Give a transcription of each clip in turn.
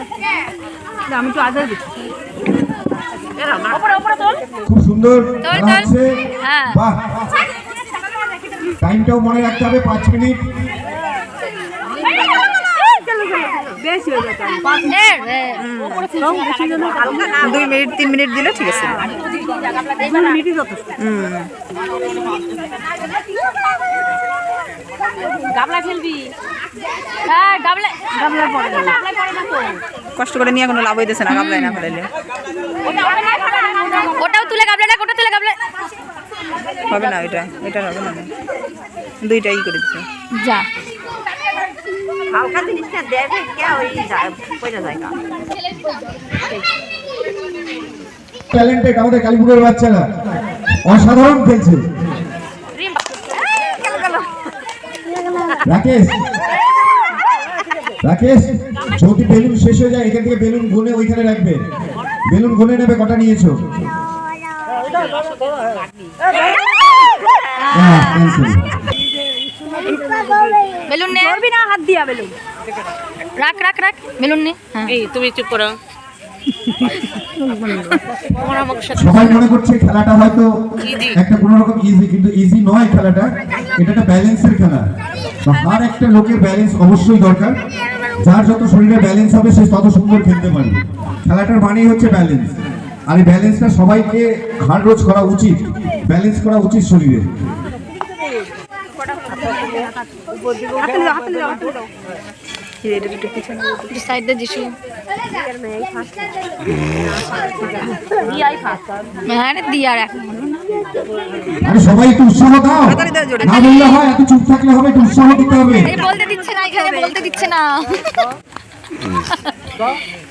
আমি একটু আগে দিচ্ছি। খুব সুন্দর। তোল, খেলা তোল। হচ্ছে হ্যাঁ। বাহ। টাইমটাও মনে রাখতে হবে পাঁচ মিনিট। বেশি হয়ে যাচ্ছে এ, এ, দুই মিনিট তিন মিনিট দিলে ঠিক আছে। মিনিটই যথেষ্ট। গাবলা খেলবি হ্যাঁ গাবলে গাবলা পরে কষ্ট করে নিয়ে কোনো লাভ হইতেছে না গাবলায় না ফেলাইলে। ওটাও তুলে গাবলে না ওটা তুলে গাবলে হবে না ওইটা এটা হবে না। দুইটাই করে দিচ্ছে যা। হালকা জিনিসটা দেবে কে ওই পয়সা জায়গা ট্যালেন্টেড আমাদের কালীপুরের বাচ্চারা অসাধারণ খেলছে। রাকেশ! রাকেশ! যদি বেলুন শেষ হয়ে যায় এখান থেকে বেলুন গুনে ওইখানে রাখবে। বেলুন গুনে নেবে কটা নিয়েছো? বেলুন নে। না হাত দিয়া বেলুন। রাখ রাখ রাখ বেলুন নে। হ্যাঁ। এই তুমি চুপ করো। সবাই মনে করছে খেলাটা হয়তো একটা কোনো রকম ইজি কিন্তু ইজি নয় খেলাটা। এটা একটা ব্যালেন্সের খেলা। হার একটা লোকের ব্যালেন্স অবশ্যই দরকার। যার যত শরীরে ব্যালেন্স হবে, সে তত সুন্দর খেলতে পারবে। খেলাটার মানেই হচ্ছে ব্যালেন্স আর এই ব্যালেন্সটা সবাইকে হার রোজ করা উচিত। ব্যালেন্স করা উচিত শরীরে। হ্যাঁ দিয়ার এখন। আরে সবাই একটু উৎসাহ দাও। না বললে হয় এত চুপ থাকলে হবে একটু উৎসাহ দিতে হবে। বলতে দিচ্ছে না এখানে বলতে দিচ্ছে না।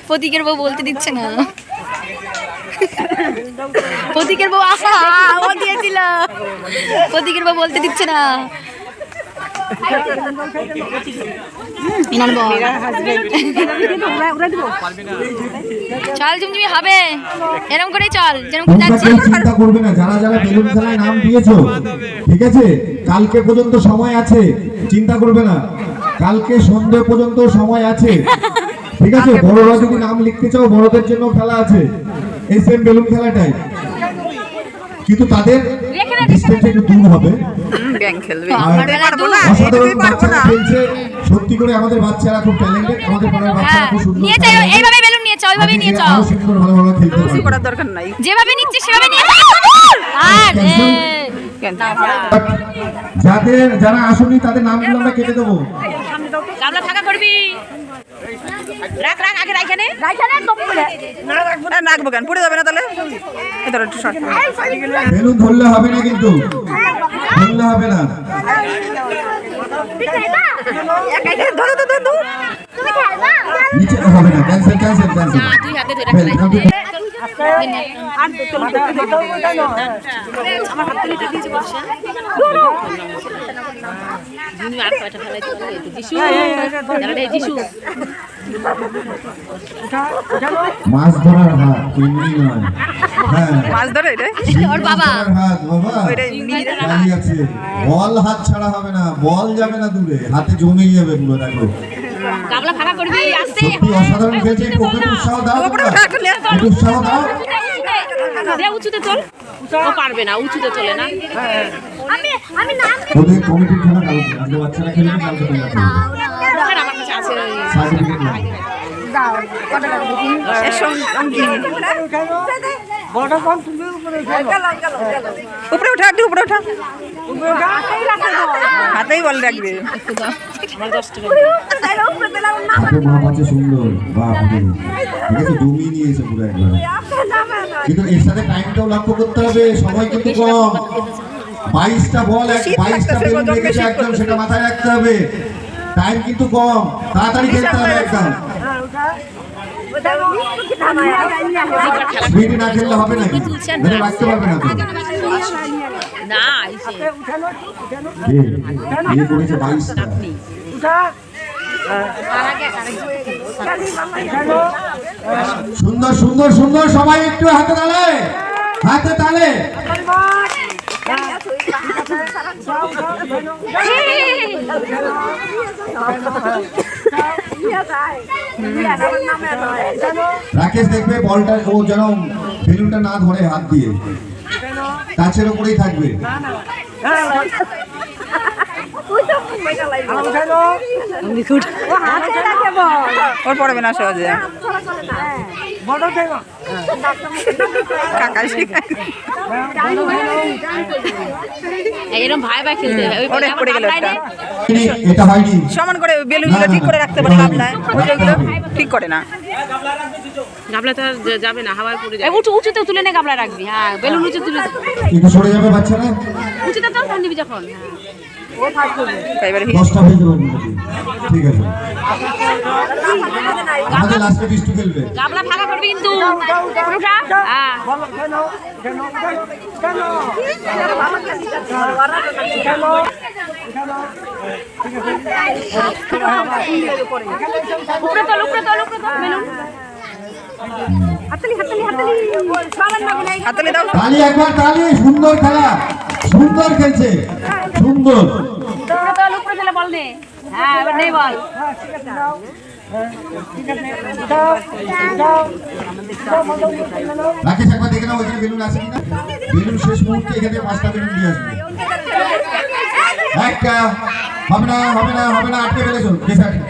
প্রতীকের বউ বলতে দিচ্ছে না। প্রতীকের বউ আসা ও দিয়েছিল। প্রতীকের বউ বলতে দিচ্ছে না। ইনার বউ চল ঝুমঝুমি হবে। এরকম করেই চল যেরকম যাচ্ছি। চিন্তা করবে না যারা যারা বেলুন খেলায় নাম দিয়েছ ঠিক আছে? কালকে পর্যন্ত সময় আছে চিন্তা করবে না। কালকে সন্ধে পর্যন্ত সময় আছে ঠিক আছে? বড়রা যদি নাম লিখতে চাও বড়দের জন্য খেলা আছে এই সেম বেলুন খেলাটাই। কিন্তু তাদের ডিস্টেন্স একটু দূর হবে। ব্যাংক খেলবে। আর আমার বেলা দূর অসাধারণ এটুকুই পারব বাচ্চারা না। খেলছে। সত্যি করে আমাদের বাচ্চারা খুব ট্যালেন্টেড আমাদের পাড়ার বাচ্চারা খুব সুন্দর নিয়ে যাও এইভাবে বেলুন নিয়ে চাও ওইভাবে নিয়ে চাও ভালো ভালো খেলতে কিছু করার দরকার নাই। যেভাবে নিচ্ছে সেভাবে নিয়ে যাও আর এ, কেন? But যাদের যারা আসেনি তাদের নামগুলো আমরা কেটে দেবো। রাখ রাখ আগে রাইখানে আরে নাকবো কেন? পড়ে যাবে না তাহলে? এই ধরো একটু শর্ট। বেলুন ধরলে হবে না কিন্তু। ধরলে হবে না। ধরো ধরো ধরো। নিচে হবে না। ক্যান্সেল ক্যান্সেল ক্যান্সেল দুই হাতে ধরে ফেল কাউকে তুমি আর কয়টা ফেলাইতে মাছ ধরার হাত নয় হ্যাঁ। মাছ ধরে ওর বাবা। আছে। বল হাত ছাড়া হবে না বল যাবে না দূরে। হাতে জমে যাবে পুরো দেখো। গামলা ফাঁকা করবি আস্তে। অসাধারণ খেলছে ওকে উৎসাহ দাও। ওপরে তোমরা। ওঠা, একটু লে- একটু উৎসাহ দাও। উঁচুতে চল। পারবে না উঁচুতে চলে না। ওদের কমিটির খেলা কালকে আজকে বাচ্চারা খেলবে কালকে তোমরা খেলবে আমার কাছে আছে। সার্টিফিকেট অঙ্কি। উপরে ওঠা একটু উপরে ওঠা হাতেই বল রাখবে। হাতে মাপ আছে। সুন্দর। বাহ ঠিক জমিয়ে নিয়েছে পুরো একবার। কিন্তু এর সাথে টাইমটাও লক্ষ্য করতে হবে সময় কিন্তু কম। বাইশটা বল এক বাইশটা বেলুন রেখেছে একদম সেটা মাথায় রাখতে হবে। টাইম কিন্তু কম। তাড়াতাড়ি খেলতে হবে একদম। স্পিড না খেললে হবে নাকি? ধরে রাখতে পারবে না না এসে করেছে বাইশটা। সুন্দর সুন্দর সুন্দর সবাই একটু হাতে তালে। হাতে তালে। রাকেশ দেখবে বলটা ও যেন বেলুনটা না ধরে হাত দিয়ে কাছের ওপরেই থাকবে ওর পড়বে না সহজে কাকা এরকম ভাই ভাই খেলতে ওরে পড়ে গেল সমান করে বেলুনগুলো ঠিক করে রাখতে পারে গাবলায় ওই যে ঠিক করে না। গাবলা তো আর যাবে না হাওয়ায় পড়ে যাবে। উঁচু উঁচুতে তুলে নে গাবলা রাখবি। হ্যাঁ বেলুন উঁচু তুলে একটু সরে যাবে বাচ্চারা? উঁচুতে তো দিবি যখন। হ্যাঁ। এবারে দশটা হয়ে যাবে মোটামুটি। ঠিক আছে। আমাদের লাস্টে বৃষ্টি খেলবে। গাবলা ফাঁকা করবি কিন্তু। পুরোটা হ্যাঁ উপরে উপরে উপরে হাতলে দাও। তালি একবার তালি। সুন্দর খেলা। সুন্দর খেলছে। সুন্দর। উপরে তোল উপরে তোলে বল নে হ্যাঁ এবার নেই বল দেখে নাও, ওইখানে বেলুন আছে কিনা? বেলুন শেষ মুহূর্তে এখানে পাঁচটা বেলুন দিয়ে আসবে। একটা, হবে না হবে না হবে না, আটকে ফেলেছো। আটকে।